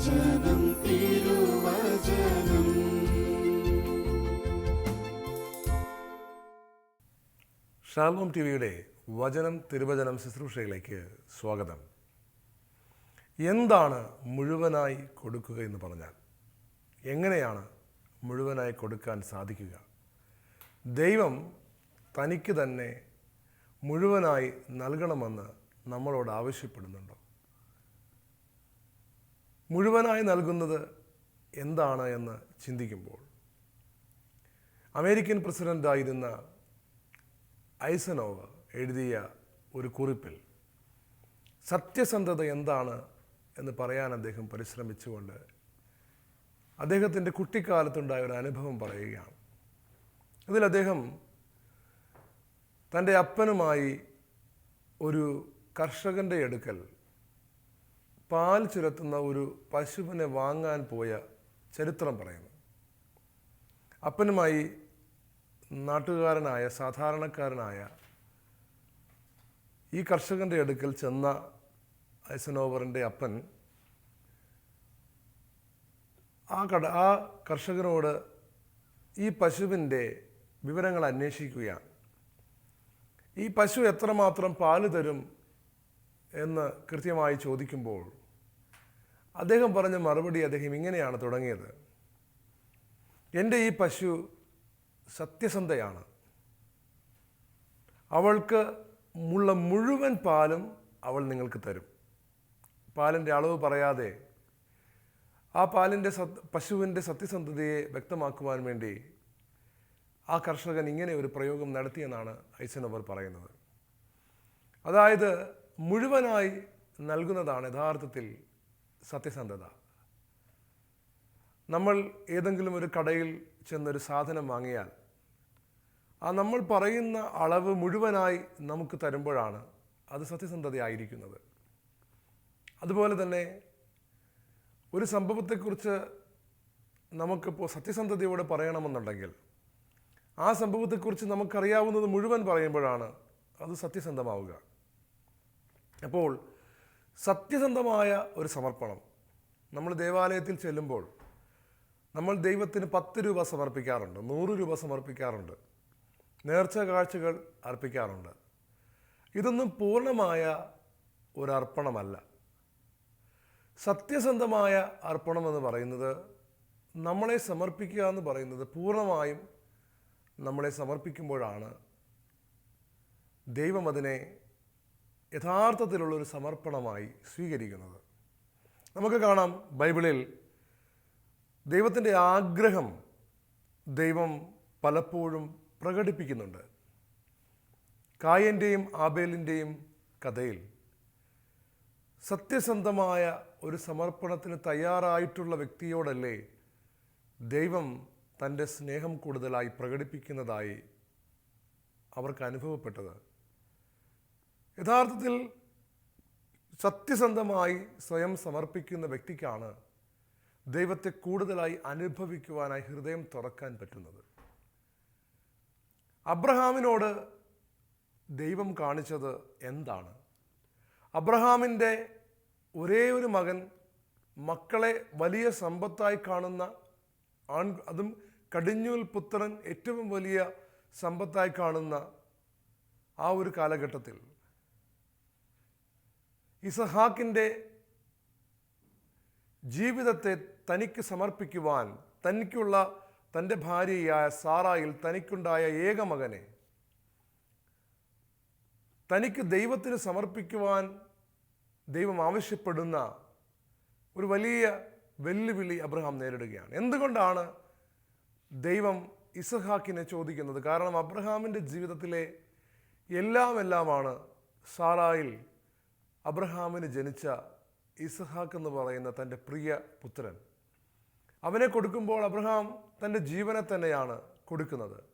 തിരുവചനം തിരുവചനം. ടി വിയുടെ വചനം തിരുവചനം ശുശ്രൂഷയിലേക്ക് സ്വാഗതം. എന്താണ് മുഴുവനായി കൊടുക്കുക എന്ന് പറഞ്ഞാൽ? എങ്ങനെയാണ് മുഴുവനായി കൊടുക്കാൻ സാധിക്കുക? ദൈവം തനിക്ക് തന്നെ മുഴുവനായി നൽകണമെന്ന് നമ്മളോട് ആവശ്യപ്പെടുന്നുണ്ടോ? മുഴുവനായി നൽകുന്നത് എന്താണ് എന്ന് ചിന്തിക്കുമ്പോൾ അമേരിക്കൻ പ്രസിഡന്റായിരുന്ന ഐസനോവ എഴുതിയ ഒരു കുറിപ്പിൽ സത്യസന്ധത എന്താണ് എന്ന് പറയാൻ അദ്ദേഹം പരിശ്രമിച്ചുകൊണ്ട് അദ്ദേഹത്തിന്റെ കുട്ടിക്കാലത്തുണ്ടായ ഒരു അനുഭവം പറയുകയാണ്. അതിൽ അദ്ദേഹം തന്റെ അപ്പനുമായി ഒരു കർഷകന്റെ അടുക്കൽ പാൽ ചുരത്തുന്ന ഒരു പശുവിനെ വാങ്ങാൻ പോയ ചരിത്രം പറയുന്നു. അപ്പനുമായി നാട്ടുകാരനായ സാധാരണക്കാരനായ ഈ കർഷകന്റെ അടുക്കൽ ചെന്ന ഐസനോവറിന്റെ അപ്പൻ ആ കട ആ കർഷകനോട് ഈ പശുവിന്റെ വിവരങ്ങൾ അന്വേഷിക്കുകയാണ്. ഈ പശു എത്രമാത്രം പാൽ തരും എന്ന് കൃത്യമായി ചോദിക്കുമ്പോൾ അദ്ദേഹം പറഞ്ഞ മറുപടി അദ്ദേഹം ഇങ്ങനെയാണ് തുടങ്ങിയത്. എന്റെ ഈ പശു സത്യസന്ധയാണ്. അവൾക്ക് ഉള്ള മുഴുവൻ പാലും അവൾ നിങ്ങൾക്ക് തരും. പാലിന്റെ അളവ് പറയാതെ ആ പാലിന്റെ സത് പശുവിന്റെ സത്യസന്ധതയെ വ്യക്തമാക്കുവാൻ വേണ്ടി ആ കർഷകൻ ഇങ്ങനെ ഒരു പ്രയോഗം നടത്തിയെന്നാണ് ഐസനവർ പറയുന്നത്. അതായത് മുഴുവനായി നൽകുന്നതാണ് യഥാർത്ഥത്തിൽ സത്യസന്ധത. നമ്മൾ ഏതെങ്കിലും ഒരു കടയിൽ ചെന്നൊരു സാധനം വാങ്ങിയാൽ ആ നമ്മൾ പറയുന്ന അളവ് മുഴുവനായി നമുക്ക് തരുമ്പോഴാണ് അത് സത്യസന്ധതയായിരിക്കുന്നത്. അതുപോലെ തന്നെ ഒരു സംഭവത്തെക്കുറിച്ച് നമുക്കിപ്പോൾ സത്യസന്ധതയോടെ പറയണമെന്നുണ്ടെങ്കിൽ ആ സംഭവത്തെക്കുറിച്ച് നമുക്കറിയാവുന്നത് മുഴുവൻ പറയുമ്പോഴാണ് അത് സത്യസന്ധമാവുക. അപ്പോൾ സത്യസന്ധമായ ഒരു സമർപ്പണം. നമ്മൾ ദേവാലയത്തിൽ ചെല്ലുമ്പോൾ നമ്മൾ ദൈവത്തിന് പത്ത് രൂപ സമർപ്പിക്കാറുണ്ട് നൂറ് രൂപ സമർപ്പിക്കാറുണ്ട് നേർച്ച കാഴ്ചകൾ അർപ്പിക്കാറുണ്ട്. ഇതൊന്നും പൂർണമായ ഒരു അർപ്പണമല്ല. സത്യസന്ധമായ അർപ്പണം എന്ന് പറയുന്നത് നമ്മളെ സമർപ്പിക്കുക എന്ന് പറയുന്നത് പൂർണമായും നമ്മളെ സമർപ്പിക്കുമ്പോഴാണ് ദൈവം അതിനെ യഥാർത്ഥത്തിലുള്ളൊരു സമർപ്പണമായി സ്വീകരിക്കുന്നത്. നമുക്ക് കാണാം ബൈബിളിൽ ദൈവത്തിന്റെ ആഗ്രഹം ദൈവം പലപ്പോഴും പ്രകടിപ്പിക്കുന്നുണ്ട്. കായന്റെയും ആബേലിന്റെയും കഥയിൽ സത്യസന്ധമായ ഒരു സമർപ്പണത്തിന് തയ്യാറായിട്ടുള്ള വ്യക്തിയോടല്ലേ ദൈവം തന്റെ സ്നേഹം കൂടുതലായി പ്രകടിപ്പിക്കുന്നതായി അവർക്ക് അനുഭവപ്പെട്ടത്. യഥാർത്ഥത്തിൽ സത്യസന്ധമായി സ്വയം സമർപ്പിക്കുന്ന വ്യക്തിക്കാണ് ദൈവത്തെ കൂടുതലായി അനുഭവിക്കുവാനായി ഹൃദയം തുറക്കാൻ പറ്റുന്നത്. അബ്രഹാമിനോട് ദൈവം കാണിച്ചത് എന്താണ്? അബ്രഹാമിന്റെ ഒരേ ഒരു മകൻ മക്കളെ വലിയ സമ്പത്തായി കാണുന്ന ആൺ അതും കടിഞ്ഞൂൽ പുത്രൻ ഏറ്റവും വലിയ സമ്പത്തായി കാണുന്ന ആ ഒരു കാലഘട്ടത്തിൽ ഇസഹാക്കിന്റെ ജീവിതത്തെ തനിക്ക് സമർപ്പിക്കുവാൻ തനിക്കുള്ള തന്റെ ഭാര്യയായ സാറായിൽ തനിക്കുണ്ടായ ഏക മകനെ തനിക്ക് ദൈവത്തിന് സമർപ്പിക്കുവാൻ ദൈവം ആവശ്യപ്പെടുന്ന ഒരു വലിയ വെല്ലുവിളി അബ്രഹാം നേരിടുകയാണ്. എന്തുകൊണ്ടാണ് ദൈവം ഇസഹാക്കിനെ ചോദിക്കുന്നത്? കാരണം അബ്രഹാമിന്റെ ജീവിതത്തിലെ എല്ലാം എല്ലാമാണ് സാറായിൽ അബ്രഹാമിന് ജനിച്ച ഇസഹാക്ക് എന്ന് പറയുന്ന തന്റെ പ്രിയ പുത്രൻ. അവനെ കൊടുക്കുമ്പോൾ അബ്രഹാം തന്റെ ജീവനെ തന്നെയാണ് കൊടുക്കുന്നത്.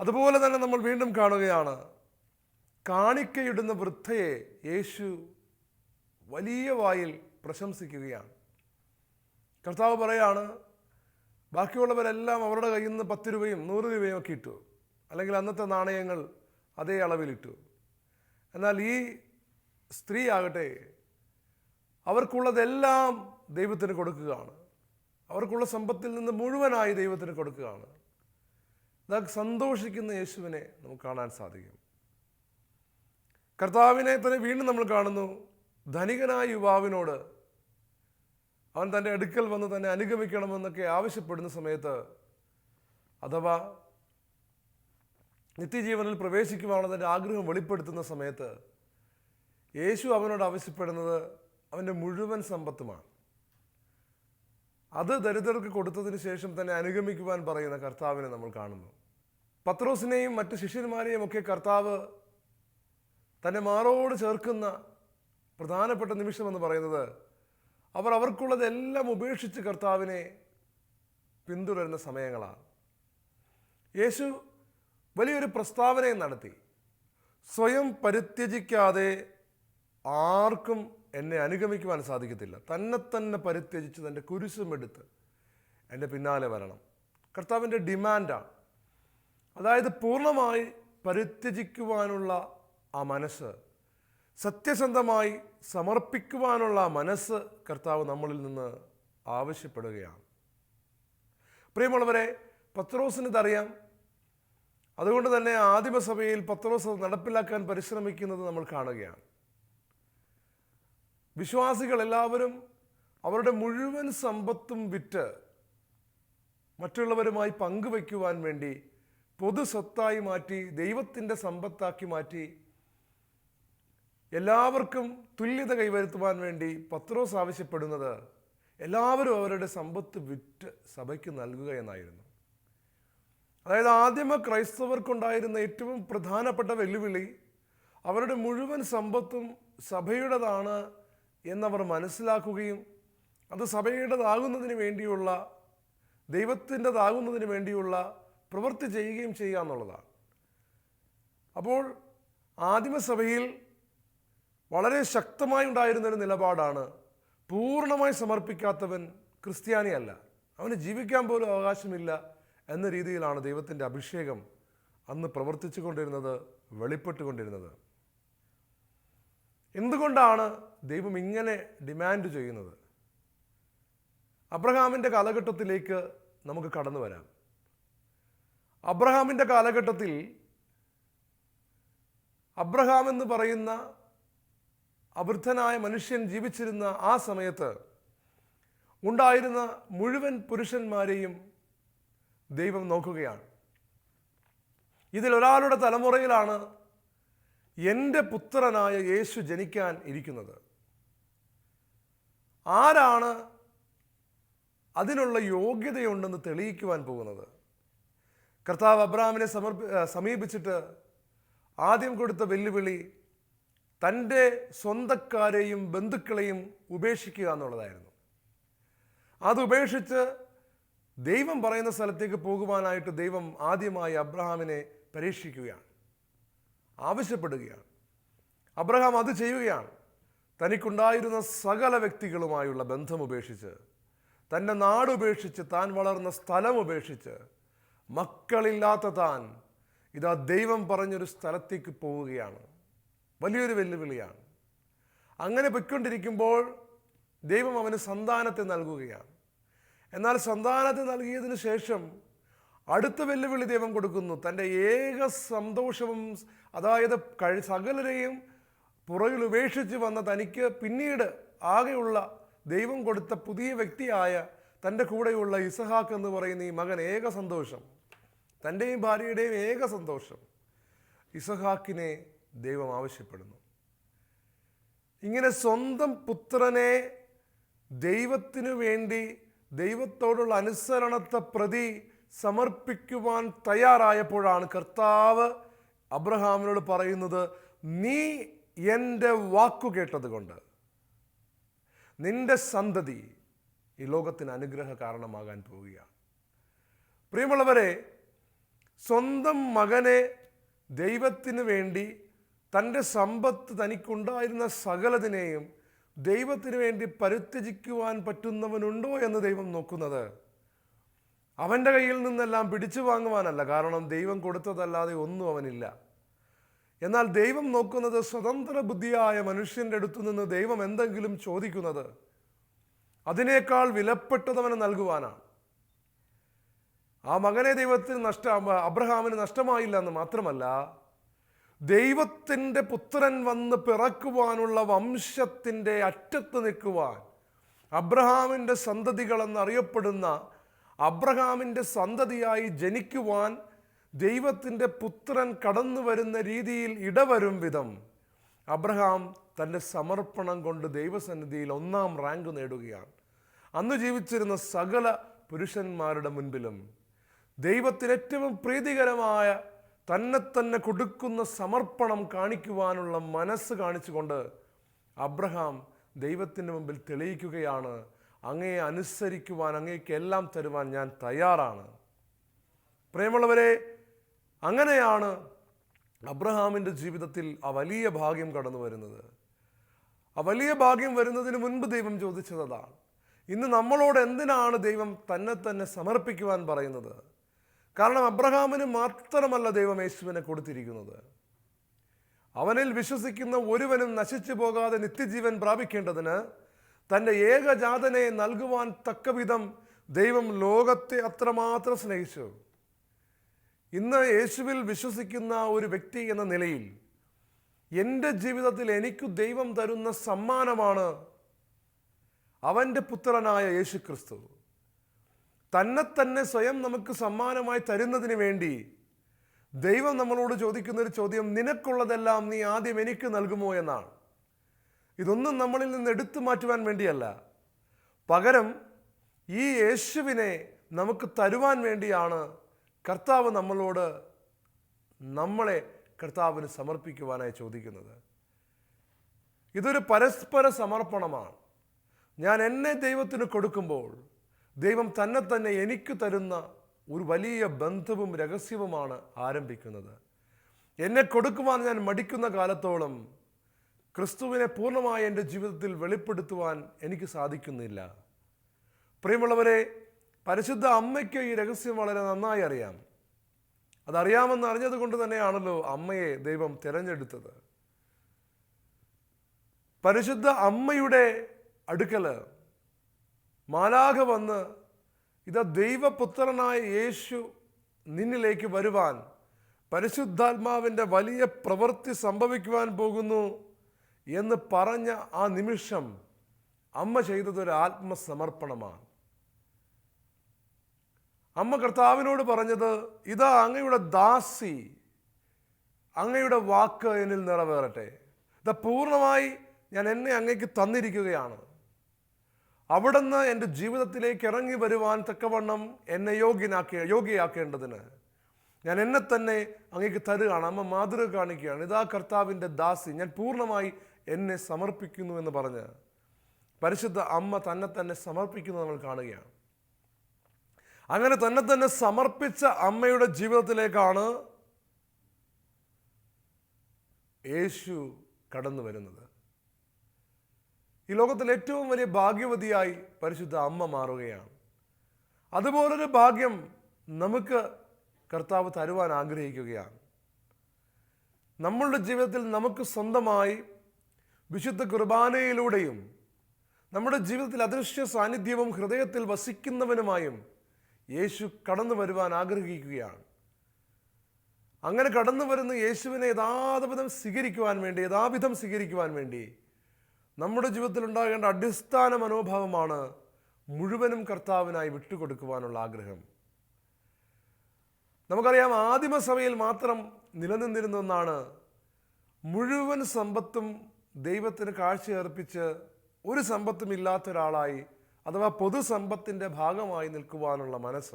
അതുപോലെ തന്നെ നമ്മൾ വീണ്ടും കാണുകയാണ് കാണിക്കയിടുന്ന വൃദ്ധയെ യേശു വലിയ വായിൽ പ്രശംസിക്കുകയാണ്. കർത്താവ് പറയാണ് ബാക്കിയുള്ളവരെല്ലാം അവരുടെ കയ്യിൽ നിന്ന് പത്ത് രൂപയും നൂറ് രൂപയും ഒക്കെ ഇട്ടു. അല്ലെങ്കിൽ അന്നത്തെ നാണയങ്ങൾ അതേ അളവിലിട്ടു എന്നാൽ ഈ സ്ത്രീ ആകട്ടെ അവർക്കുള്ളതെല്ലാം ദൈവത്തിന് കൊടുക്കുകയാണ്. അവർക്കുള്ള സമ്പത്തിൽ നിന്ന് മുഴുവനായി ദൈവത്തിന് കൊടുക്കുകയാണ്. ഇതൊക്കെ സന്തോഷിക്കുന്ന യേശുവിനെ നമുക്ക് കാണാൻ സാധിക്കും. കർത്താവിനെ തന്നെ വീണ്ടും നമ്മൾ കാണുന്നു. ധനികനായ യുവാവിനോട് അവൻ തന്റെ അടുക്കൽ വന്ന് തന്നെ അനുഗമിക്കണമെന്നൊക്കെ ആവശ്യപ്പെടുന്ന സമയത്ത് അഥവാ നിത്യജീവനിൽ പ്രവേശിക്കുവാനുള്ള തന്റെ ആഗ്രഹം വെളിപ്പെടുത്തുന്ന സമയത്ത് യേശു അവനോട് ആവശ്യപ്പെടുന്നത് അവന്റെ മുഴുവൻ സമ്പത്തുമാണ്. അത് ദരിദ്രർക്ക് കൊടുത്തതിന് ശേഷം തന്നെ അനുഗമിക്കുവാൻ പറയുന്ന കർത്താവിനെ നമ്മൾ കാണുന്നു. പത്രോസിനെയും മറ്റ് ശിഷ്യന്മാരെയും ഒക്കെ കർത്താവ് തന്നെ മാറോട് ചേർക്കുന്ന പ്രധാനപ്പെട്ട നിമിഷം എന്ന് പറയുന്നത് അവർ അവർക്കുള്ളതെല്ലാം ഉപേക്ഷിച്ച് കർത്താവിനെ പിന്തുടരുന്ന സമയങ്ങളാണ്. യേശു വലിയൊരു പ്രസ്താവനയും നടത്തി. സ്വയം പരിത്യജിക്കാതെ ആർക്കും എന്നെ അനുഗമിക്കുവാൻ സാധിക്കത്തില്ല. തന്നെ തന്നെ പരിത്യജിച്ച് തന്റെ കുരിശുമെടുത്ത് എന്റെ പിന്നാലെ വരണം. കർത്താവിന്റെ ഡിമാൻഡാണ്. അതായത് പൂർണമായി പരിത്യജിക്കുവാനുള്ള ആ മനസ്സ് സത്യസന്ധമായി സമർപ്പിക്കുവാനുള്ള മനസ്സ് കർത്താവ് നമ്മളിൽ നിന്ന് ആവശ്യപ്പെടുകയാണ്. പ്രിയമുള്ളവരെ പത്രോസിന് ഇതറിയാം അതുകൊണ്ട് തന്നെ ആദിമസഭയിൽ പത്രോസ് നടപ്പിലാക്കാൻ പരിശ്രമിക്കുന്നത് നമ്മൾ കാണുകയാണ്. വിശ്വാസികൾ എല്ലാവരും അവരുടെ മുഴുവൻ സമ്പത്തും വിറ്റ് മറ്റുള്ളവരുമായി പങ്കുവയ്ക്കുവാൻ വേണ്ടി പൊതു സ്വത്തായി മാറ്റി ദൈവത്തിന്റെ സമ്പത്താക്കി മാറ്റി എല്ലാവർക്കും തുല്യത കൈവരുത്തുവാൻ വേണ്ടി പത്രോസ് ആവശ്യപ്പെടുന്നത് എല്ലാവരും അവരുടെ സമ്പത്ത് വിറ്റ് സഭയ്ക്ക് നൽകുക എന്നായിരുന്നു. അതായത് ആദ്യമ ക്രൈസ്തവർക്കുണ്ടായിരുന്ന ഏറ്റവും പ്രധാനപ്പെട്ട വെല്ലുവിളി അവരുടെ മുഴുവൻ സമ്പത്തും സഭയുടേതാണ് എന്നവർ മനസ്സിലാക്കുകയും അത് സഭയുടേതാകുന്നതിന് വേണ്ടിയുള്ള ദൈവത്തിന്റെതാകുന്നതിന് വേണ്ടിയുള്ള പ്രവൃത്തി ചെയ്യുകയും ചെയ്യുക എന്നുള്ളതാണ്. അപ്പോൾ ആദിമസഭയിൽ വളരെ ശക്തമായി ഉണ്ടായിരുന്നൊരു നിലപാടാണ് പൂർണമായി സമർപ്പിക്കാത്തവൻ ക്രിസ്ത്യാനിയല്ല. അവന് ജീവിക്കാൻ പോലും അവകാശമില്ല. എന്ന രീതിയിലാണ് ദൈവത്തിന്റെ അഭിഷേകം അന്ന് പ്രവർത്തിച്ചു കൊണ്ടിരുന്നത് വെളിപ്പെട്ടുകൊണ്ടിരുന്നത്. എന്തുകൊണ്ടാണ് ദൈവം ഇങ്ങനെ ഡിമാൻഡ് ചെയ്യുന്നത്? അബ്രഹാമിന്റെ കാലഘട്ടത്തിലേക്ക് നമുക്ക് കടന്നു വരാം. അബ്രഹാമിന്റെ കാലഘട്ടത്തിൽ അബ്രഹാം എന്ന് പറയുന്ന അവൃദ്ധനായ മനുഷ്യൻ ജീവിച്ചിരുന്ന ആ സമയത്ത് ഉണ്ടായിരുന്ന മുഴുവൻ പുരുഷന്മാരെയും ദൈവം നോക്കുകയാണ്. ഇതിൽ ഒരാളുടെ തലമുറയിലാണ് എന്റെ പുത്രനായ യേശു ജനിക്കാൻ ഇരിക്കുന്നത്. ആരാണ് അതിനുള്ള യോഗ്യതയുണ്ടെന്ന് തെളിയിക്കുവാൻ പോകുന്നത്? കർത്താവ് അബ്രാമിനെ സമർപ്പി സമീപിച്ചിട്ട് ആദ്യം കൊടുത്ത വെല്ലുവിളി തന്റെ സ്വന്തക്കാരെയും ബന്ധുക്കളെയും ഉപേക്ഷിക്കുക എന്നുള്ളതായിരുന്നു. അത് ഉപേക്ഷിച്ച് ദൈവം പറയുന്ന സ്ഥലത്തേക്ക് പോകുവാനായിട്ട് ദൈവം ആദ്യമായി അബ്രഹാമിനെ പരീക്ഷിക്കുകയാണ്. ആവശ്യപ്പെടുകയാണ്. അബ്രഹാം അത് ചെയ്യുകയാണ്. തനിക്കുണ്ടായിരുന്ന സകല വ്യക്തികളുമായുള്ള ബന്ധം ഉപേക്ഷിച്ച് തന്റെ നാട് ഉപേക്ഷിച്ച് താൻ വളർന്ന സ്ഥലം ഉപേക്ഷിച്ച് മക്കളില്ലാത്ത താൻ ഇതാ ദൈവം പറഞ്ഞൊരു സ്ഥലത്തേക്ക് പോവുകയാണ്. വലിയൊരു വെല്ലുവിളിയാണ്. അങ്ങനെ പൊയ്ക്കൊണ്ടിരിക്കുമ്പോൾ ദൈവം അവന് സന്താനത്തെ നൽകുകയാണ്. എന്നാൽ സന്താനത്തെ നൽകിയതിന് ശേഷം അടുത്ത വെല്ലുവിളി ദൈവം കൊടുക്കുന്നു. തന്റെ ഏക സന്തോഷവും അതായത് കഴി സകലരെയും പുറകിൽ ഉപേക്ഷിച്ച് വന്ന തനിക്ക് പിന്നീട് ആകെയുള്ള ദൈവം കൊടുത്ത പുതിയ വ്യക്തിയായ തന്റെ കൂടെയുള്ള ഇസഹാക്ക് എന്ന് പറയുന്ന ഈ മകൻ ഏക സന്തോഷം. തന്റെയും ഭാര്യയുടെയും ഏക സന്തോഷം ഇസഹാക്കിനെ ദൈവം ആവശ്യപ്പെടുന്നു. ഇങ്ങനെ സ്വന്തം പുത്രനെ ദൈവത്തിനു വേണ്ടി ദൈവത്തോടുള്ള അനുസരണത്തെ പ്രതി സമർപ്പിക്കുവാൻ തയ്യാറായപ്പോഴാണ് കർത്താവ് അബ്രഹാമിനോട് പറയുന്നത് നീ എന്റെ വാക്കു കേട്ടതുകൊണ്ട് നിന്റെ സന്തതി ഈ ലോകത്തിന് അനുഗ്രഹ കാരണമാകാൻ പോവുകയാണ്. പ്രിയമുള്ളവരെ സ്വന്തം മകനെ ദൈവത്തിന് വേണ്ടി തന്റെ സമ്പത്ത് തനിക്കുണ്ടായിരുന്ന സകലതിനെയും ദൈവത്തിന് വേണ്ടി പരുത്യജിക്കുവാൻ പറ്റുന്നവനുണ്ടോ എന്ന് ദൈവം നോക്കുന്നത്? അവന്റെ കയ്യിൽ നിന്നെല്ലാം പിടിച്ചു വാങ്ങുവാനല്ല. കാരണം ദൈവം കൊടുത്തതല്ലാതെ ഒന്നും അവനില്ല. എന്നാൽ ദൈവം നോക്കുന്നത് സ്വതന്ത്ര ബുദ്ധിയായ മനുഷ്യന്റെ അടുത്തു നിന്ന് ദൈവം എന്തെങ്കിലും ചോദിക്കുന്നത് അതിനേക്കാൾ വിലപ്പെട്ടതവന് നൽകുവാനാണ്. ആ മകനെ ദൈവത്തിന് നഷ്ട അബ്രഹാമിന് നഷ്ടമായില്ല എന്ന് മാത്രമല്ല ദൈവത്തിന്റെ പുത്രൻ വന്ന് പിറക്കുവാനുള്ള വംശത്തിന്റെ അറ്റത്ത് നിൽക്കുവാൻ അബ്രഹാമിന്റെ സന്തതികളെന്നറിയപ്പെടുന്ന അബ്രഹാമിന്റെ സന്തതിയായി ജനിക്കുവാൻ ദൈവത്തിന്റെ പുത്രൻ കടന്നു വരുന്ന രീതിയിൽ ഇടവരും വിധം അബ്രഹാം തന്റെ സമർപ്പണം കൊണ്ട് ദൈവസന്നിധിയിൽ ഒന്നാം റാങ്ക് നേടുകയാണ്. അന്ന് ജീവിച്ചിരുന്ന സകല പുരുഷന്മാരുടെ മുൻപിലും ദൈവത്തിന് ഏറ്റവും പ്രീതികരമായ തന്നെ തന്നെ കൊടുക്കുന്ന സമർപ്പണം കാണിക്കുവാനുള്ള മനസ്സ് കാണിച്ചുകൊണ്ട് അബ്രഹാം ദൈവത്തിന്റെ മുമ്പിൽ തെളിയിക്കുകയാണ് അങ്ങയെ അനുസരിക്കുവാൻ അങ്ങേക്ക് എല്ലാം തരുവാൻ ഞാൻ തയ്യാറാണ്. പ്രേമുള്ളവരെ അങ്ങനെയാണ് അബ്രഹാമിന്റെ ജീവിതത്തിൽ ആ വലിയ ഭാഗ്യം കടന്നു വരുന്നത്. ആ വലിയ ഭാഗ്യം വരുന്നതിന് മുൻപ് ദൈവം ചോദിച്ചതാണ് ഇന്ന് നമ്മളോട് എന്തിനാണ് ദൈവം തന്നെ തന്നെ സമർപ്പിക്കുവാൻ പറയുന്നത്? കാരണം അബ്രഹാമിന് മാത്രമല്ല ദൈവം യേശുവിനെ കൊടുത്തിരിക്കുന്നത്. അവനിൽ വിശ്വസിക്കുന്ന ഒരുവനും നശിച്ചു പോകാതെ നിത്യജീവൻ പ്രാപിക്കേണ്ടതിന് തന്റെ ഏകജാതനെ നൽകുവാൻ തക്കവിധം ദൈവം ലോകത്തെ അത്രമാത്രം സ്നേഹിച്ചു. ഇന്ന് യേശുവിൽ വിശ്വസിക്കുന്ന ഒരു വ്യക്തി എന്ന നിലയിൽ എന്റെ ജീവിതത്തിൽ എനിക്ക് ദൈവം തരുന്ന സമ്മാനമാണ് അവന്റെ പുത്രനായ യേശു ക്രിസ്തു തന്നെ തന്നെ സ്വയം നമുക്ക് സമ്മാനമായി തരുന്നതിന് വേണ്ടി ദൈവം നമ്മളോട് ചോദിക്കുന്ന ഒരു ചോദ്യം നിനക്കുള്ളതെല്ലാം നീ ആദ്യം എനിക്ക് നൽകുമോ എന്നാണ്. ഇതൊന്നും നമ്മളിൽ നിന്ന് എടുത്തു മാറ്റുവാൻ വേണ്ടിയല്ല. പകരം ഈ യേശുവിനെ നമുക്ക് തരുവാൻ വേണ്ടിയാണ് കർത്താവ് നമ്മളോട് നമ്മളെ കർത്താവിന് സമർപ്പിക്കുവാനായി ചോദിക്കുന്നത്. ഇതൊരു പരസ്പര സമർപ്പണമാണ്. ഞാൻ എന്നെ ദൈവത്തിന് കൊടുക്കുമ്പോൾ ദൈവം തന്നെ തന്നെ എനിക്ക് തരുന്ന ഒരു വലിയ ബന്ധവും രഹസ്യവുമാണ് ആരംഭിക്കുന്നത്. എന്നെ കൊടുക്കുവാൻ ഞാൻ മടിക്കുന്ന കാലത്തോളം ക്രിസ്തുവിനെ പൂർണമായി എന്റെ ജീവിതത്തിൽ വെളിപ്പെടുത്തുവാൻ എനിക്ക് സാധിക്കുന്നില്ല. പ്രിയമുള്ളവരെ പരിശുദ്ധ അമ്മയ്ക്ക് ഈ രഹസ്യം വളരെ നന്നായി അറിയാം. അതറിയാമെന്ന് അറിഞ്ഞത് കൊണ്ട് തന്നെയാണല്ലോ അമ്മയെ ദൈവം തിരഞ്ഞെടുത്തത്. പരിശുദ്ധ അമ്മയുടെ അടുക്കൽ മാലാഖ വന്ന് ഇതാ ദൈവപുത്രനായ യേശു നിന്നിലേക്ക് വരുവാൻ പരിശുദ്ധാത്മാവിന്റെ വലിയ പ്രവൃത്തി സംഭവിക്കുവാൻ പോകുന്നു എന്ന് പറഞ്ഞ ആ നിമിഷം അമ്മ ചെയ്തതൊരു ആത്മസമർപ്പണമാണ്. അമ്മ കർത്താവിനോട് പറഞ്ഞത് ഇതാ അങ്ങയുടെ ദാസി അങ്ങയുടെ വാക്ക് എന്നിൽ നിറവേറട്ടെ. ഇത് പൂർണമായി ഞാൻ എന്നെ അങ്ങേക്ക് തന്നിരിക്കുകയാണ്. അവിടുന്ന് എന്റെ ജീവിതത്തിലേക്ക് ഇറങ്ങി വരുവാൻ തക്കവണ്ണം എന്നെ യോഗ്യനാക്കി യോഗ്യയാക്കേണ്ടതിന് ഞാൻ എന്നെ തന്നെ അങ്ങേക്ക് തരുകയാണ് അമ്മ മാതൃക കാണിക്കുകയാണ്. ഇതാ കർത്താവിന്റെ ദാസി ഞാൻ പൂർണമായി എന്നെ സമർപ്പിക്കുന്നു എന്ന് പറഞ്ഞ് പരിശുദ്ധ അമ്മ തന്നെ തന്നെ സമർപ്പിക്കുന്നത് നമ്മൾ കാണുകയാണ്. അങ്ങനെ തന്നെ തന്നെ സമർപ്പിച്ച അമ്മയുടെ ജീവിതത്തിലേക്കാണ് യേശു കടന്നു വരുന്നത്. ഈ ലോകത്തിൽ ഏറ്റവും വലിയ ഭാഗ്യവതിയായി പരിശുദ്ധ അമ്മ മാറുകയാണ്. അതുപോലൊരു ഭാഗ്യം നമുക്ക് കർത്താവ് തരുവാൻ ആഗ്രഹിക്കുകയാണ്. നമ്മളുടെ ജീവിതത്തിൽ നമുക്ക് സ്വന്തമായി വിശുദ്ധ കുർബാനയിലൂടെയും നമ്മുടെ ജീവിതത്തിൽ അദൃശ്യ സാന്നിധ്യവും ഹൃദയത്തിൽ വസിക്കുന്നവനുമായും യേശു കടന്നു വരുവാൻ ആഗ്രഹിക്കുകയാണ്. അങ്ങനെ കടന്നു വരുന്ന യേശുവിനെ യഥാവിധം സ്വീകരിക്കുവാൻ വേണ്ടി യഥാവിധം സ്വീകരിക്കുവാൻ വേണ്ടി നമ്മുടെ ജീവിതത്തിൽ ഉണ്ടാകേണ്ട അടിസ്ഥാന മനോഭാവമാണ് മുഴുവനും കർത്താവിനായി വിട്ടുകൊടുക്കുവാനുള്ള ആഗ്രഹം. നമുക്കറിയാം ആദിമസഭയിൽ മാത്രം നിലനിന്നിരുന്ന ഒന്നാണ് മുഴുവൻ സമ്പത്തും ദൈവത്തിന് കാഴ്ചയർപ്പിച്ച് ഒരു സമ്പത്തും ഇല്ലാത്ത ഒരാളായി അഥവാ പൊതുസമ്പത്തിന്റെ ഭാഗമായി നിൽക്കുവാനുള്ള മനസ്സ്.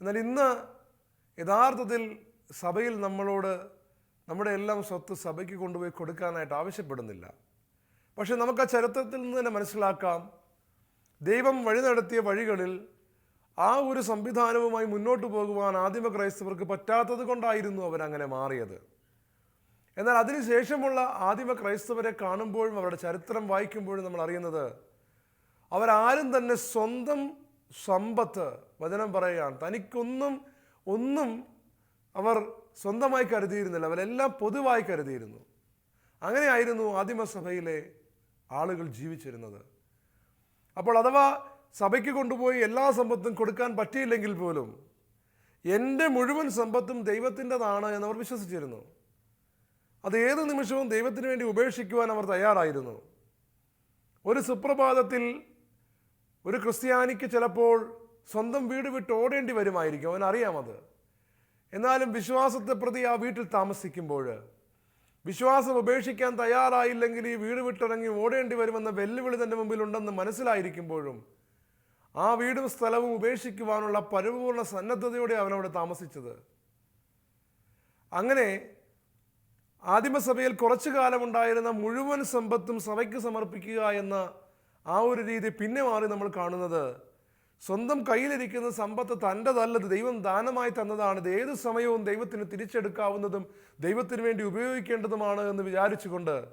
എന്നാൽ ഇന്ന് യഥാർത്ഥത്തിൽ സഭയിൽ നമ്മളോട് നമ്മുടെ എല്ലാം സ്വത്ത് സഭയ്ക്ക് കൊണ്ടുപോയി കൊടുക്കാനായിട്ട് ആവശ്യപ്പെടുന്നില്ല. പക്ഷെ നമുക്ക് ആ ചരിത്രത്തിൽ നിന്ന് തന്നെ മനസ്സിലാക്കാം. ദൈവം വഴി നടത്തിയ വഴികളിൽ ആ ഒരു സംവിധാനവുമായി മുന്നോട്ട് പോകുവാൻ ആദിമ ക്രൈസ്തവർക്ക് പറ്റാത്തത് കൊണ്ടായിരുന്നു അവരങ്ങനെ മാറിയത്. എന്നാൽ അതിനുശേഷമുള്ള ആദിമ ക്രൈസ്തവരെ കാണുമ്പോഴും അവരുടെ ചരിത്രം വായിക്കുമ്പോഴും നമ്മൾ അറിയുന്നത് അവരാരും തന്നെ സ്വന്തം സമ്പത്ത് വചനം പറയുകയാണ്. തനിക്കൊന്നും ഒന്നും അവർ സ്വന്തമായി കരുതിയിരുന്നില്ല. അവരെല്ലാം പൊതുവായി കരുതിയിരുന്നു. അങ്ങനെയായിരുന്നു ആദിമസഭയിലെ ആളുകൾ ജീവിച്ചിരുന്നത്. അപ്പോൾ അഥവാ സഭയ്ക്ക് കൊണ്ടുപോയി എല്ലാ സമ്പത്തും കൊടുക്കാൻ പറ്റിയില്ലെങ്കിൽ പോലും എന്റെ മുഴുവൻ സമ്പത്തും ദൈവത്തിന്റെതാണ് എന്നവർ വിശ്വസിച്ചിരുന്നു. അത് ഏത് നിമിഷവും ദൈവത്തിന് വേണ്ടി ഉപേക്ഷിക്കുവാൻ അവർ തയ്യാറായിരുന്നു. ഒരു സുപ്രഭാതത്തിൽ ഒരു ക്രിസ്ത്യാനിക്ക് ചിലപ്പോൾ സ്വന്തം വീട് വിട്ട് ഓടേണ്ടി വരുമായിരിക്കും അവനറിയാം അത്. എന്നാലും വിശ്വാസത്തെ പ്രതി ആ വീട്ടിൽ താമസിക്കുമ്പോൾ വിശ്വാസം ഉപേക്ഷിക്കാൻ തയ്യാറായില്ലെങ്കിൽ ഈ വീട് വിട്ടിറങ്ങി ഓടേണ്ടി വരുമെന്ന വെല്ലുവിളി തന്റെ മുമ്പിലുണ്ടെന്ന് മനസ്സിലായിരിക്കുമ്പോഴും ആ വീടും സ്ഥലവും ഉപേക്ഷിക്കുവാനുള്ള പരിപൂർണ സന്നദ്ധതയോടെ അവനവിടെ താമസിച്ചത്. അങ്ങനെ ആദിമസഭയിൽ കുറച്ചു കാലമുണ്ടായിരുന്ന മുഴുവൻ സമ്പത്തും സഭയ്ക്ക് സമർപ്പിക്കുക എന്ന ആ ഒരു രീതി പിന്നെ മാറി നമ്മൾ കാണുന്നത് സ്വന്തം കയ്യിലിരിക്കുന്ന സമ്പത്ത് തന്റെതല്ലത്. ദൈവം ദാനമായി തന്നതാണ്. ഇത് ഏത് സമയവും ദൈവത്തിന് തിരിച്ചെടുക്കാവുന്നതും ദൈവത്തിന് വേണ്ടി ഉപയോഗിക്കേണ്ടതുമാണ് എന്ന് വിചാരിച്ചുകൊണ്ട്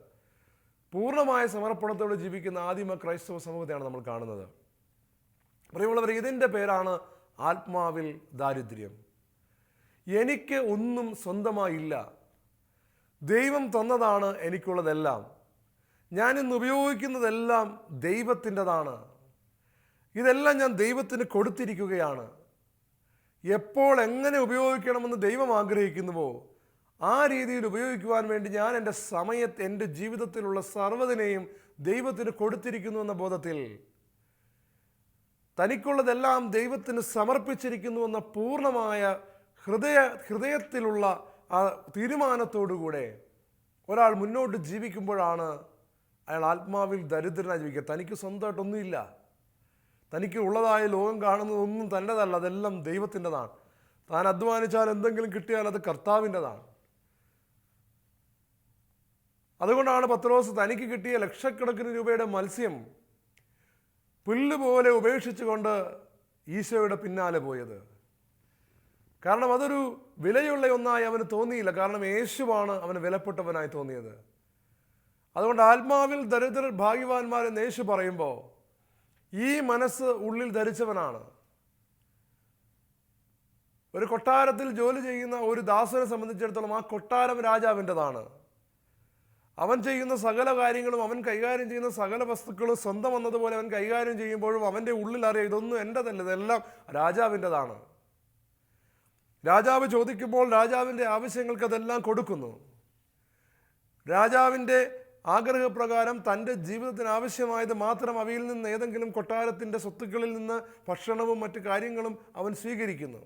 പൂർണമായ സമർപ്പണത്തോടെ ജീവിക്കുന്ന ആദിമ ക്രൈസ്തവ സമൂഹത്തെയാണ് നമ്മൾ കാണുന്നത്. പ്രിയമുള്ളവർ ഇതിന്റെ പേരാണ് ആത്മാവിൽ ദാരിദ്ര്യം. എനിക്ക് ഒന്നും സ്വന്തമായില്ല. ദൈവം തന്നതാണ് എനിക്കുള്ളതെല്ലാം. ഞാനിന്ന് ഉപയോഗിക്കുന്നതെല്ലാം ദൈവത്തിന്റെതാണ്. ഇതെല്ലാം ഞാൻ ദൈവത്തിന് കൊടുത്തിരിക്കുകയാണ്. എപ്പോൾ എങ്ങനെ ഉപയോഗിക്കണമെന്ന് ദൈവം ആഗ്രഹിക്കുന്നുവോ ആ രീതിയിൽ ഉപയോഗിക്കുവാൻ വേണ്ടി ഞാൻ എന്റെ സമയത്ത് എന്റെ ജീവിതത്തിലുള്ള സർവതിനെയും ദൈവത്തിന് കൊടുത്തിരിക്കുന്നു എന്ന ബോധത്തിൽ തനിക്കുള്ളതെല്ലാം ദൈവത്തിന് സമർപ്പിച്ചിരിക്കുന്നു എന്ന പൂർണമായ ഹൃദയ ഹൃദയത്തിലുള്ള ആ തീരുമാനത്തോടുകൂടെ ഒരാൾ മുന്നോട്ട് ജീവിക്കുമ്പോഴാണ് അയാൾ ആത്മാവിൽ ദരിദ്രനായി ജീവിക്കുക. തനിക്ക് സ്വന്തമായിട്ടൊന്നുമില്ല. തനിക്ക് ഉള്ളതായ ലോകം കാണുന്നതൊന്നും തന്റെതല്ല അതെല്ലാം ദൈവത്തിന്റെതാണ്. താൻ അധ്വാനിച്ചാൽ എന്തെങ്കിലും കിട്ടിയാൽ അത് കർത്താവിന്റെതാണ്. അതുകൊണ്ടാണ് പത്രോസ് തനിക്ക് കിട്ടിയ ലക്ഷക്കണക്കിന് രൂപയുടെ മത്സ്യം പുല്ലുപോലെ ഉപേക്ഷിച്ചുകൊണ്ട് ഈശോയുടെ പിന്നാലെ പോയത്. കാരണം അതൊരു വിലയുള്ള ഒന്നായി അവന് തോന്നിയില്ല. കാരണം യേശുവാണ് അവന് വിലപ്പെട്ടവനായി തോന്നിയത്. അതുകൊണ്ട് ആത്മാവിൽ ദരിദ്രർ ഭാഗ്യവാന്മാരെന്ന് യേശു പറയുമ്പോൾ ഈ മനസ്സ് ഉള്ളിൽ ധരിച്ചവനാണ്. ഒരു കൊട്ടാരത്തിൽ ജോലി ചെയ്യുന്ന ഒരു ദാസനെ സംബന്ധിച്ചിടത്തോളം ആ കൊട്ടാരം രാജാവിന്റെതാണ്. അവൻ ചെയ്യുന്ന സകല കാര്യങ്ങളും അവൻ കൈകാര്യം ചെയ്യുന്ന സകല വസ്തുക്കളും സ്വന്തം വന്നതുപോലെ അവൻ കൈകാര്യം ചെയ്യുമ്പോഴും അവന്റെ ഉള്ളിൽ അറിയാം ഇതൊന്നും എന്റെതല്ല ഇതെല്ലാം രാജാവിന്റെതാണ്. രാജാവ് ചോദിക്കുമ്പോൾ രാജാവിന്റെ ആവശ്യങ്ങൾക്ക് അതെല്ലാം കൊടുക്കുന്നു. രാജാവിന്റെ ആഗ്രഹപ്രകാരം തന്റെ ജീവിതത്തിന് ആവശ്യമായത് മാത്രം അവയിൽ നിന്ന് ഏതെങ്കിലും കൊട്ടാരത്തിന്റെ സ്വത്തുക്കളിൽ നിന്ന് ഭക്ഷണവും മറ്റു കാര്യങ്ങളും അവൻ സ്വീകരിക്കുന്നു.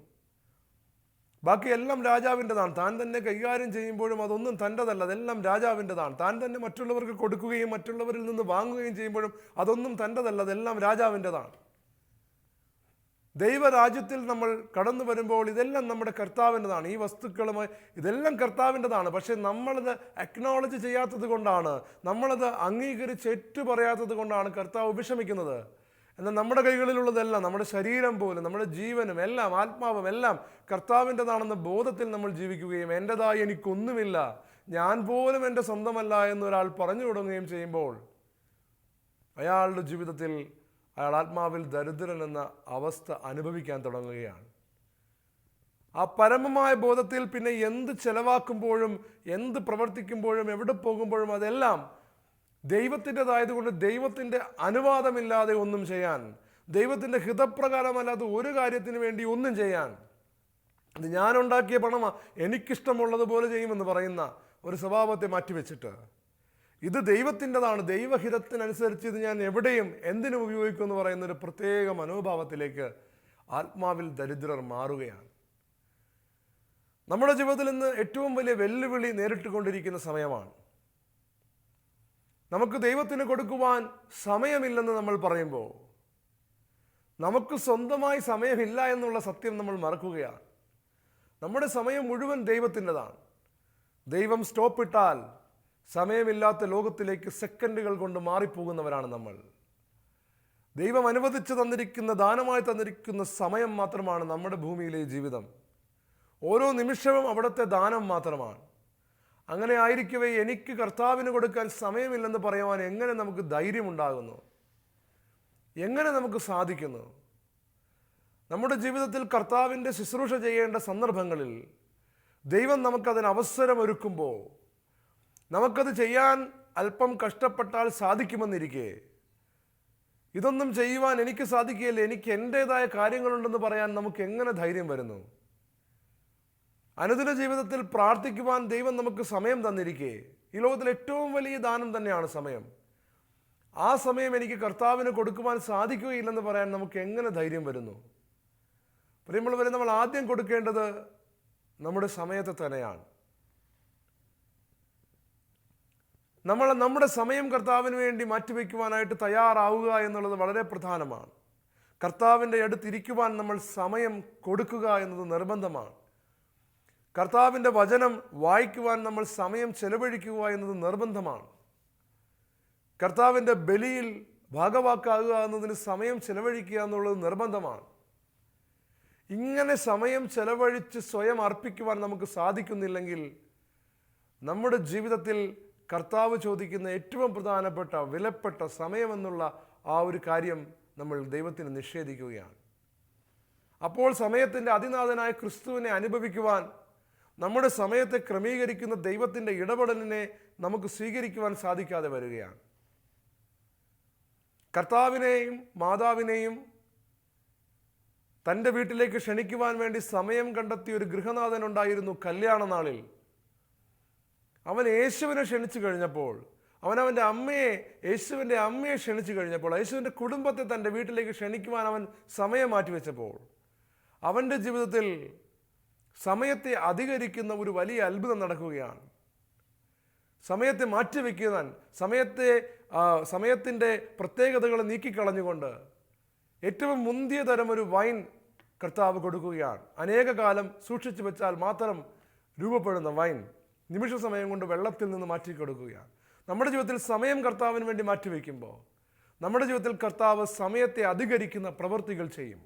ബാക്കിയെല്ലാം രാജാവിന്റെതാണ്. താൻ തന്നെ കൈകാര്യം ചെയ്യുമ്പോഴും അതൊന്നും തന്റെതല്ല അതെല്ലാം രാജാവിന്റെതാണ്. താൻ തന്നെ മറ്റുള്ളവർക്ക് കൊടുക്കുകയും മറ്റുള്ളവരിൽ നിന്ന് വാങ്ങുകയും ചെയ്യുമ്പോഴും അതൊന്നും തന്റെതല്ല അതെല്ലാം രാജാവിന്റെതാണ്. ദൈവരാജ്യത്തിൽ നമ്മൾ കടന്നു വരുമ്പോൾ ഇതെല്ലാം നമ്മുടെ കർത്താവിന്റെതാണ്. ഈ വസ്തുക്കളും ഇതെല്ലാം കർത്താവിന്റെതാണ്. പക്ഷേ നമ്മളത് അക്നോളജ് ചെയ്യാത്തത് കൊണ്ടാണ് നമ്മളത് അംഗീകരിച്ച് ഏറ്റു പറയാത്തത് കൊണ്ടാണ് കർത്താവ് വിഷമിക്കുന്നത്. എന്നാൽ നമ്മുടെ കൈകളിലുള്ളതെല്ലാം നമ്മുടെ ശരീരം പോലും നമ്മുടെ ജീവനും എല്ലാം ആത്മാവും എല്ലാം കർത്താവിന്റെതാണെന്ന ബോധത്തിൽ നമ്മൾ ജീവിക്കുകയും എന്റെതായി എനിക്കൊന്നുമില്ല ഞാൻ പോലും എന്റെ സ്വന്തമല്ല എന്നൊരാൾ പറഞ്ഞു തുടങ്ങുകയും ചെയ്യുമ്പോൾ അയാളുടെ ജീവിതത്തിൽ അയാൾ ആത്മാവിൽ ദരിദ്രൻ എന്ന അവസ്ഥ അനുഭവിക്കാൻ തുടങ്ങുകയാണ്. ആ പരമമായ ബോധത്തിൽ പിന്നെ എന്ത് ചെലവാക്കുമ്പോഴും എന്ത് പ്രവർത്തിക്കുമ്പോഴും എവിടെ പോകുമ്പോഴും അതെല്ലാം ദൈവത്തിന്റെതായതുകൊണ്ട് ദൈവത്തിന്റെ അനുവാദമില്ലാതെ ഒന്നും ചെയ്യാൻ ദൈവത്തിന്റെ ഹിതപ്രകാരമല്ലാതെ ഒരു കാര്യത്തിന് വേണ്ടി ഒന്നും ചെയ്യാൻ. അത് ഞാനുണ്ടാക്കിയ ഉണ്ടാക്കിയ പണമാ എനിക്കിഷ്ടമുള്ളതുപോലെ ചെയ്യുമെന്ന് പറയുന്ന ഒരു സ്വഭാവത്തെ മാറ്റിവെച്ചിട്ട്. ഇത് ദൈവത്തിന്റെതാണ്. ദൈവഹിതത്തിനനുസരിച്ച് ഇത് ഞാൻ എവിടെയും എന്തിനും ഉപയോഗിക്കും എന്ന് പറയുന്ന ഒരു പ്രത്യേക മനോഭാവത്തിലേക്ക് ആത്മാവിൽ ദരിദ്രർ മാറുകയാണ്. നമ്മുടെ ജീവിതത്തിൽ ഇന്ന് ഏറ്റവും വലിയ വെല്ലുവിളി നേരിട്ടുകൊണ്ടിരിക്കുന്ന സമയമാണ്. നമുക്ക് ദൈവത്തിന് കൊടുക്കുവാൻ സമയമില്ലെന്ന് നമ്മൾ പറയുമ്പോൾ നമുക്ക് സ്വന്തമായി സമയമില്ല എന്നുള്ള സത്യം നമ്മൾ മറക്കുകയാണ്. നമ്മുടെ സമയം മുഴുവൻ ദൈവത്തിന്റെതാണ്. ദൈവം സ്റ്റോപ്പ് ഇട്ടാൽ സമയമില്ലാത്ത ലോകത്തിലേക്ക് സെക്കൻഡുകൾ കൊണ്ട് മാറിപ്പോകുന്നവരാണ് നമ്മൾ. ദൈവം അനുവദിച്ചു തന്നിരിക്കുന്ന ദാനമായി തന്നിരിക്കുന്ന സമയം മാത്രമാണ് നമ്മുടെ ഭൂമിയിലെ ജീവിതം. ഓരോ നിമിഷവും അവിടുത്തെ ദാനം മാത്രമാണ്. അങ്ങനെ ആയിരിക്കവേ എനിക്ക് കർത്താവിന് കൊടുക്കാൻ സമയമില്ലെന്ന് പറയുവാൻ എങ്ങനെ നമുക്ക് ധൈര്യമുണ്ടാകുന്നു? എങ്ങനെ നമുക്ക് സാധിക്കുന്നു? നമ്മുടെ ജീവിതത്തിൽ കർത്താവിന്റെ ശുശ്രൂഷ ചെയ്യേണ്ട സന്ദർഭങ്ങളിൽ ദൈവം നമുക്കതിന് അവസരമൊരുക്കുമ്പോൾ നമുക്കത് ചെയ്യാൻ അല്പം കഷ്ടപ്പെട്ടാൽ സാധിക്കുമെന്നിരിക്കെ. ഇതൊന്നും ചെയ്യുവാൻ എനിക്ക് സാധിക്കുകയില്ല. എനിക്ക് എന്റേതായ കാര്യങ്ങളുണ്ടെന്ന് പറയാൻ നമുക്ക് എങ്ങനെ ധൈര്യം വരുന്നു? അനുദിന ജീവിതത്തിൽ പ്രാർത്ഥിക്കുവാൻ ദൈവം നമുക്ക് സമയം തന്നിരിക്കെ. ഈ ലോകത്തിൽ ഏറ്റവും വലിയ ദാനം തന്നെയാണ് സമയം. ആ സമയം എനിക്ക് കർത്താവിന് കൊടുക്കുവാൻ സാധിക്കുകയില്ലെന്ന് പറയാൻ നമുക്ക് എങ്ങനെ ധൈര്യം വരുന്നു? പ്രിയമുള്ളവരെ നമ്മൾ ആദ്യം കൊടുക്കേണ്ടത് നമ്മുടെ സമയത്തെ തന്നെയാണ്. നമ്മൾ നമ്മുടെ സമയം കർത്താവിന് വേണ്ടി മാറ്റിവെക്കുവാനായിട്ട് തയ്യാറാവുക എന്നുള്ളത് വളരെ പ്രധാനമാണ്. കർത്താവിന്റെ അടുത്തിരിക്കുവാൻ നമ്മൾ സമയം കൊടുക്കുക എന്നത് നിർബന്ധമാണ്. കർത്താവിന്റെ വചനം വായിക്കുവാൻ നമ്മൾ സമയം ചെലവഴിക്കുക എന്നത് നിർബന്ധമാണ്. കർത്താവിന്റെ ബലിയിൽ ഭാഗവാക്കാകുക എന്നതിന് സമയം ചെലവഴിക്കുക എന്നുള്ളത് നിർബന്ധമാണ്. ഇങ്ങനെ സമയം ചെലവഴിച്ച് സ്വയം അർപ്പിക്കുവാൻ നമുക്ക് സാധിക്കുന്നില്ലെങ്കിൽ നമ്മുടെ ജീവിതത്തിൽ കർത്താവ് ചോദിക്കുന്ന ഏറ്റവും പ്രധാനപ്പെട്ട വിലപ്പെട്ട സമയമെന്നുള്ള ആ ഒരു കാര്യം നമ്മൾ ദൈവത്തിന് നിഷേധിക്കുകയാണ്. അപ്പോൾ സമയത്തിന്റെ അതിനാഥനായ ക്രിസ്തുവിനെ അനുഭവിക്കുവാൻ നമ്മുടെ സമയത്തെ ക്രമീകരിക്കുന്ന ദൈവത്തിന്റെ ഇടപെടലിനെ നമുക്ക് സ്വീകരിക്കുവാൻ സാധിക്കാതെ വരികയാണ്. കർത്താവിനെയും മാതാവിനെയും തന്റെ വീട്ടിലേക്ക് ക്ഷണിക്കുവാൻ വേണ്ടി സമയം കണ്ടെത്തിയ ഒരു ഗൃഹനാഥനുണ്ടായിരുന്നു കല്യാണ നാളിൽ അവൻ യേശുവിനെ ക്ഷണിച്ചു കഴിഞ്ഞപ്പോൾ അവൻ അവന്റെ അമ്മയെ യേശുവിന്റെ അമ്മയെ ക്ഷണിച്ചു കഴിഞ്ഞപ്പോൾ യേശുവിന്റെ കുടുംബത്തെ തന്റെ വീട്ടിലേക്ക് ക്ഷണിക്കുവാൻ അവൻ സമയം മാറ്റിവെച്ചപ്പോൾ അവന്റെ ജീവിതത്തിൽ സമയത്തെ അധികരിക്കുന്ന ഒരു വലിയ അത്ഭുതം നടക്കുകയാണ്. സമയത്തെ മാറ്റി മാറ്റിവെക്കുവാൻ സമയത്തെ സമയത്തിന്റെ പ്രത്യേകതകൾ നീക്കിക്കളഞ്ഞുകൊണ്ട് ഏറ്റവും മുന്തിയ തരം ഒരു വൈൻ കർത്താവ് കൊടുക്കുകയാണ്. അനേക കാലം സൂക്ഷിച്ചു വെച്ചാൽ മാത്രം രൂപപ്പെടുന്ന വൈൻ. നിമിഷ സമയം കൊണ്ട് വെള്ളത്തിൽ നിന്ന് മാറ്റി കൊടുക്കുകയാണ്. നമ്മുടെ ജീവിതത്തിൽ സമയം കർത്താവിന് വേണ്ടി മാറ്റിവെക്കുമ്പോൾ നമ്മുടെ ജീവിതത്തിൽ കർത്താവ് സമയത്തെ അധികരിക്കുന്ന പ്രവൃത്തികൾ ചെയ്യും.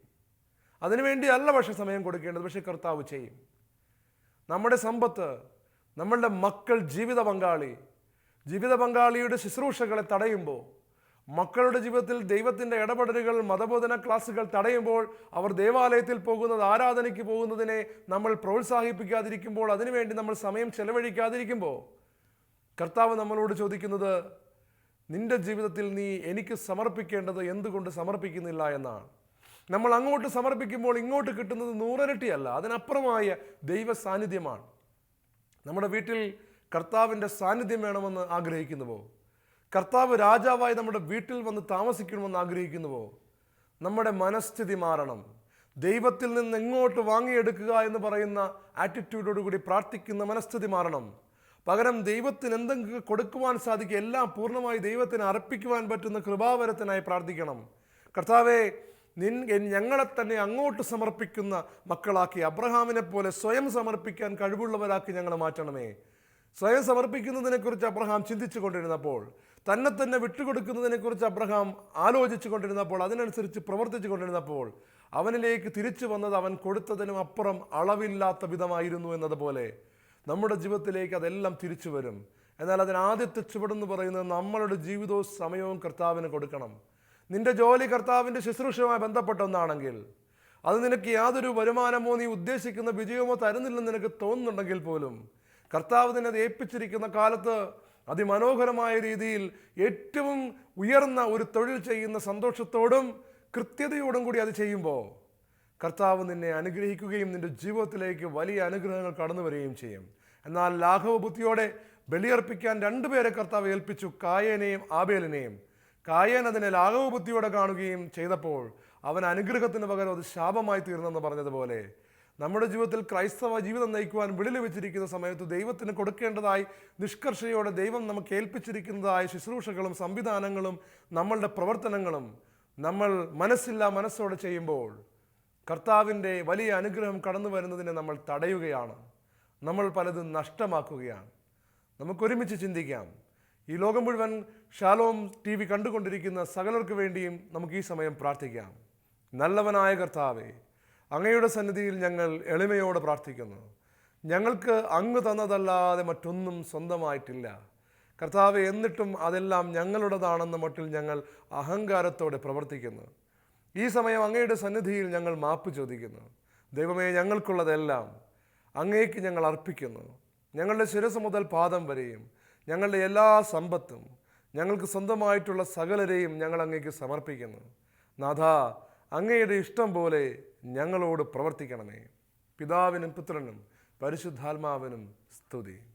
അതിനുവേണ്ടി അല്ല പക്ഷെ സമയം കൊടുക്കേണ്ടത് പക്ഷേ കർത്താവ് ചെയ്യും. നമ്മുടെ സമ്പത്ത് നമ്മളുടെ മക്കൾ ജീവിത പങ്കാളി ജീവിത പങ്കാളിയുടെ ശുശ്രൂഷകളെ തടയുമ്പോൾ മക്കളുടെ ജീവിതത്തിൽ ദൈവത്തിന്റെ ഇടപെടലുകൾ മതബോധന ക്ലാസ്സുകൾ തടയുമ്പോൾ അവർ ദേവാലയത്തിൽ പോകുന്നത് ആരാധനയ്ക്ക് പോകുന്നതിനെ നമ്മൾ പ്രോത്സാഹിപ്പിക്കാതിരിക്കുമ്പോൾ അതിനുവേണ്ടി നമ്മൾ സമയം ചെലവഴിക്കാതിരിക്കുമ്പോൾ കർത്താവ് നമ്മളോട് ചോദിക്കുന്നത് നിന്റെ ജീവിതത്തിൽ നീ എനിക്ക് സമർപ്പിക്കേണ്ടത് എന്തുകൊണ്ട് സമർപ്പിക്കുന്നില്ല എന്നാണ്. നമ്മൾ അങ്ങോട്ട് സമർപ്പിക്കുമ്പോൾ ഇങ്ങോട്ട് കിട്ടുന്നത് നൂറരട്ടിയല്ല അതിനപ്പുറമായ ദൈവ സാന്നിധ്യമാണ് നമ്മുടെ വീട്ടിൽ കർത്താവിന്റെ സാന്നിധ്യം വേണമെന്ന് ആഗ്രഹിക്കുന്നുവോ? കർത്താവ് രാജാവായി നമ്മുടെ വീട്ടിൽ വന്ന് താമസിക്കണമെന്ന് ആഗ്രഹിക്കുന്നുവോ? നമ്മുടെ മനസ്ഥിതി മാറണം. ദൈവത്തിൽ നിന്ന് എങ്ങോട്ട് വാങ്ങിയെടുക്കുക എന്ന് പറയുന്ന ആറ്റിറ്റ്യൂഡോടുകൂടി പ്രാർത്ഥിക്കുന്ന മനസ്ഥിതി മാറണം. പകരം ദൈവത്തിന് എന്തെങ്കിലും കൊടുക്കുവാൻ സാധിക്കുക എല്ലാം പൂർണമായി ദൈവത്തിന് അർപ്പിക്കുവാൻ പറ്റുന്ന കൃപാവരത്തിനായി പ്രാർത്ഥിക്കണം. കർത്താവെ നിൻ ഞങ്ങളെ തന്നെ അങ്ങോട്ട് സമർപ്പിക്കുന്ന മക്കളാക്കി അബ്രഹാമിനെ പോലെ സ്വയം സമർപ്പിക്കാൻ കഴിവുള്ളവരാക്കി ഞങ്ങളെ മാറ്റണമേ. സ്വയം സമർപ്പിക്കുന്നതിനെക്കുറിച്ച് അബ്രഹാം ചിന്തിച്ചു കൊണ്ടിരുന്നപ്പോൾ തന്നെ തന്നെ വിട്ടുകൊടുക്കുന്നതിനെക്കുറിച്ച് അബ്രഹാം ആലോചിച്ചു കൊണ്ടിരുന്നപ്പോൾ അതിനനുസരിച്ച് പ്രവർത്തിച്ചു കൊണ്ടിരുന്നപ്പോൾ അവനിലേക്ക് തിരിച്ചു വന്നത് അവൻ കൊടുത്തതിനും അപ്പുറം അളവില്ലാത്ത വിധമായിരുന്നു എന്നതുപോലെ നമ്മുടെ ജീവിതത്തിലേക്ക് അതെല്ലാം തിരിച്ചു വരും. എന്നാൽ അതിനാദ്യത്തെ ചുവടെന്ന് പറയുന്നത് നമ്മളുടെ ജീവിതവും സമയവും കർത്താവിന് കൊടുക്കണം. നിന്റെ ജോലി കർത്താവിന്റെ ശുശ്രൂഷയുമായി ബന്ധപ്പെട്ട ഒന്നാണെങ്കിൽ അത് നിനക്ക് യാതൊരു വരുമാനമോ നീ ഉദ്ദേശിക്കുന്ന വിജയമോ തരുന്നില്ലെന്ന് നിനക്ക് തോന്നുന്നുണ്ടെങ്കിൽ പോലും കർത്താവ് നിന്നെ ഏൽപ്പിച്ചിരിക്കുന്ന കാലത്ത് അതിമനോഹരമായ രീതിയിൽ ഏറ്റവും ഉയർന്ന ഒരു തൊഴിൽ ചെയ്യുന്ന സന്തോഷത്തോടും കൃത്യതയോടും കൂടി അത് ചെയ്യുമ്പോൾ കർത്താവ് നിന്നെ അനുഗ്രഹിക്കുകയും നിന്റെ ജീവിതത്തിലേക്ക് വലിയ അനുഗ്രഹങ്ങൾ കടന്നു വരികയും ചെയ്യും. എന്നാൽ ലാഘവ ബുദ്ധിയോടെ ബലിയർപ്പിക്കാൻ രണ്ടുപേരെ കർത്താവ് ഏൽപ്പിച്ചു കായേനെയും ആബേലിനെയും. കായേൻ അതിനെ ലാഘവ ബുദ്ധിയോടെ കാണുകയും ചെയ്തപ്പോൾ അവൻ അനുഗ്രഹത്തിന് പകരം അത് ശാപമായി തീർന്നെന്ന് പറഞ്ഞതുപോലെ നമ്മുടെ ജീവിതത്തിൽ ക്രൈസ്തവ ജീവിതം നയിക്കുവാൻ വിളി വെച്ചിരിക്കുന്ന സമയത്ത് ദൈവത്തിന് കൊടുക്കേണ്ടതായി നിഷ്കർഷയോടെ ദൈവം നമുക്ക് ഏൽപ്പിച്ചിരിക്കുന്നതായ ശുശ്രൂഷകളും സംവിധാനങ്ങളും നമ്മളുടെ പ്രവർത്തനങ്ങളും നമ്മൾ മനസ്സില്ല മനസ്സോടെ ചെയ്യുമ്പോൾ കർത്താവിന്റെ വലിയ അനുഗ്രഹം കടന്നു വരുന്നതിനെ നമ്മൾ തടയുകയാണ്. നമ്മൾ പലതും നഷ്ടമാക്കുകയാണ്. നമുക്കൊരുമിച്ച് ചിന്തിക്കാം. ഈ ലോകം മുഴുവൻ ഷാലോം ടി വി കണ്ടുകൊണ്ടിരിക്കുന്ന സകലർക്ക് വേണ്ടിയും നമുക്ക് ഈ സമയം പ്രാർത്ഥിക്കാം. നല്ലവനായ കർത്താവേ അങ്ങയുടെ സന്നിധിയിൽ ഞങ്ങൾ എളിമയോടെ പ്രാർത്ഥിക്കുന്നു. ഞങ്ങൾക്ക് അങ്ങ് തന്നതല്ലാതെ മറ്റൊന്നും സ്വന്തമായിട്ടില്ല. കർത്താവ് എന്നിട്ടും അതെല്ലാം ഞങ്ങളുടേതാണെന്ന മട്ടിൽ ഞങ്ങൾ അഹങ്കാരത്തോടെ പ്രവർത്തിക്കുന്നു. ഈ സമയം അങ്ങയുടെ സന്നിധിയിൽ ഞങ്ങൾ മാപ്പ് ചോദിക്കുന്നു. ദൈവമേ ഞങ്ങൾക്കുള്ളതെല്ലാം അങ്ങേക്ക് ഞങ്ങൾ അർപ്പിക്കുന്നു. ഞങ്ങളുടെ ശിരസ് മുതൽ പാദം വരെയും ഞങ്ങളുടെ എല്ലാ സമ്പത്തും ഞങ്ങൾക്ക് സ്വന്തമായിട്ടുള്ള സകലരെയും ഞങ്ങൾ അങ്ങേക്ക് സമർപ്പിക്കുന്നു. നാഥ അങ്ങയുടെ ഇഷ്ടം പോലെ ഞങ്ങളോട് പ്രവർത്തിക്കണമേ. പിതാവിനും പുത്രനും പരിശുദ്ധാത്മാവിനും സ്തുതി.